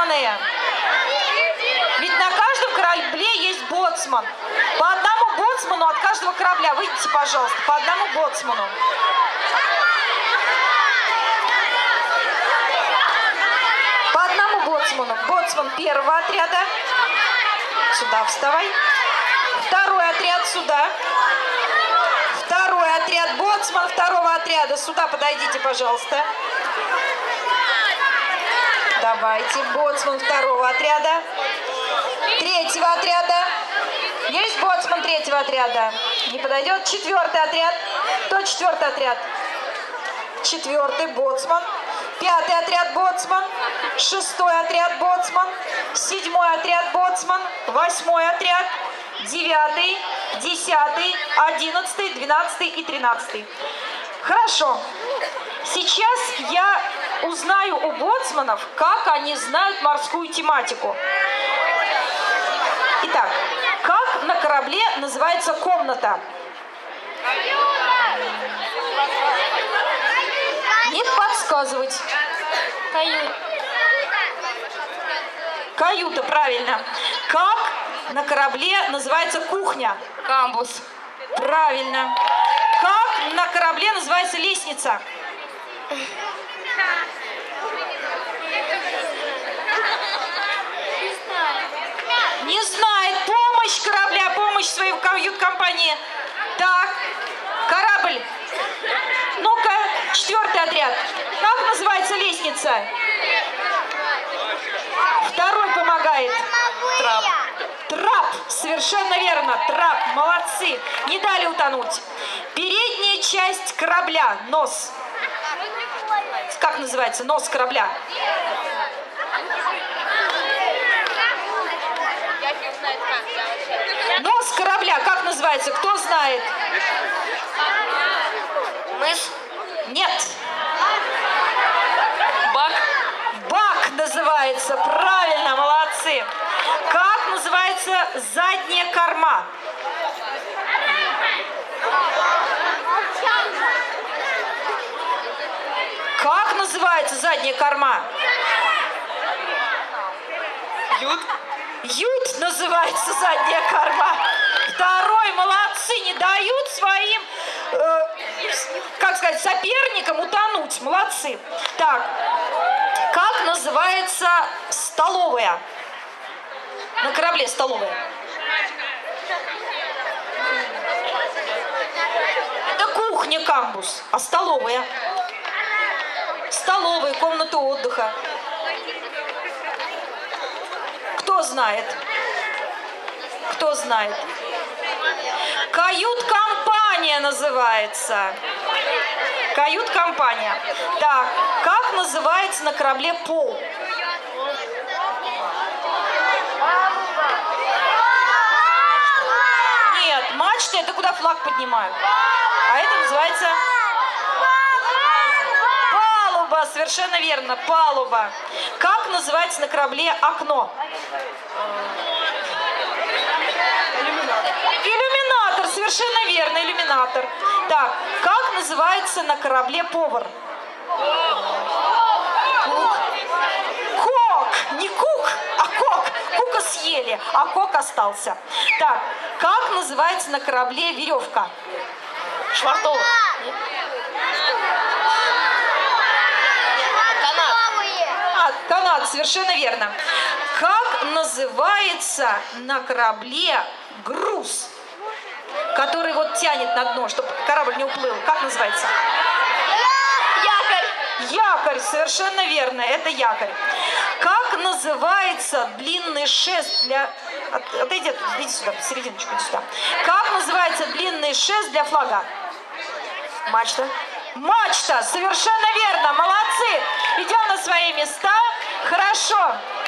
боцманы. Ведь на каждом корабле есть боцман. По одному боцману от каждого корабля. Выйдите, пожалуйста, по одному боцману. По одному боцману. Боцман первого отряда. Сюда вставай. Второй отряд сюда. Второй отряд. Боцман второго отряда. Сюда подойдите, пожалуйста. Давайте. Боцман второго отряда. Третьего отряда. Есть боцман третьего отряда? Не подойдет. Четвертый отряд. Кто четвертый отряд? Четвертый боцман. Пятый отряд боцман. Шестой отряд боцман. Седьмой отряд боцман. Восьмой отряд. Девятый, десятый, одиннадцатый, двенадцатый и тринадцатый. Хорошо. Сейчас я узнаю у боцманов, как они знают морскую тематику. Итак, как на корабле называется комната? Не подсказывать. Кают. Каюта, правильно. Как на корабле называется кухня? Камбус. Правильно. Как на корабле называется лестница? Не знает. Помощь корабля, помощь своей кают-компании. Так, корабль. Ну-ка, четвертый отряд. Как называется лестница? Второй помогает. Трап. Трап, совершенно верно, трап, молодцы. Не дали утонуть. Передняя часть корабля, нос. Как называется нос корабля? Нос корабля, как называется? Кто знает? Мыс. Нет. Бак. Бак называется. Правильно, молодцы. Как называется задняя корма? Как называется задняя корма? Ют. Ют называется задняя корма. Второй, молодцы, не дают своим, э, как сказать, соперникам утонуть. Молодцы. Так, как называется столовая? На корабле столовая. Это кухня камбус, а столовая? Столовая, комната отдыха. Кто знает? Кто знает? Кают-компания называется. Кают-компания. Так, как называется на корабле пол? Нет, мачта это куда флаг поднимают. А это называется совершенно верно, палуба. Как называется на корабле окно? Иллюминатор, совершенно верно, иллюминатор. Так, как называется на корабле повар? Кок, не кук, а кок. Кука съели, а кок остался. Так, как называется на корабле веревка? Швартова. Совершенно верно. Как называется на корабле груз, который вот тянет на дно, чтобы корабль не уплыл? Как называется? Якорь. Якорь, совершенно верно, это якорь. Как называется длинный шест для... От- Отойди, иди сюда, посерединочку, иди сюда. Как называется длинный шест для флага? Мачта. Мачта, совершенно верно, молодцы. Идем на свои места. Хорошо.